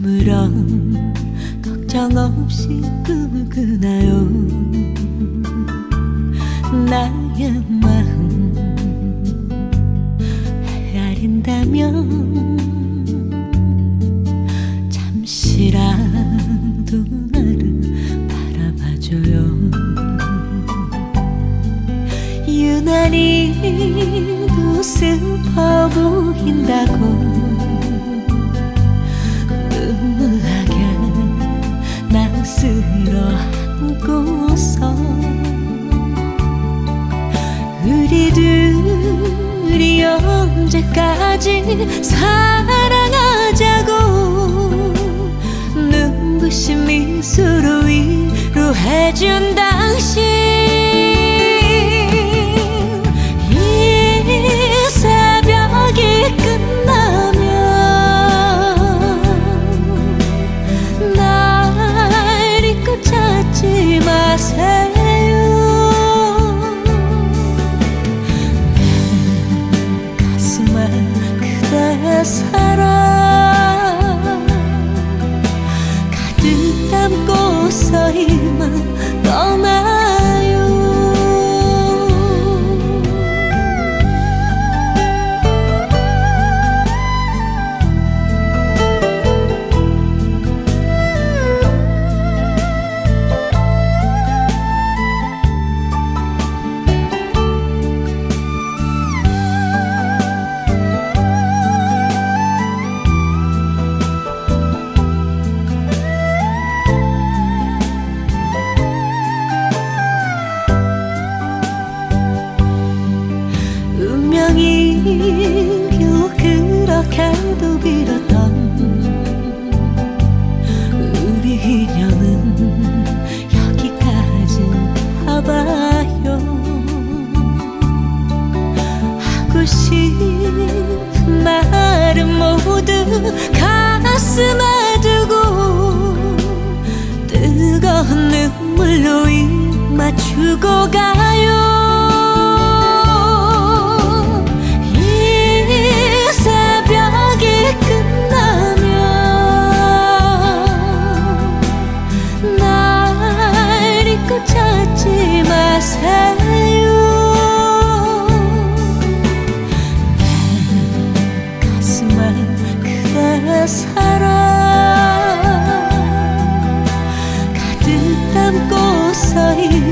아무런 걱정 없이 꿈을 꾸나요? 나의 마음 헤아린다면 잠시라도 나를 바라봐줘요. 슬퍼 보인다고 눈물하게 나 쓸어 안고서 우리들이 언제까지 사랑하자고 눈부신 미소로 위로해준 당신 사랑 가득 담고 서 이만 떠나 그렇게도 빌었던 우리 인연은 여기까지 와봐요. 하고 싶은 말은 모두 가슴에 두고 뜨거운 눈물로 입 맞추고 가 사랑 가득 담고서 있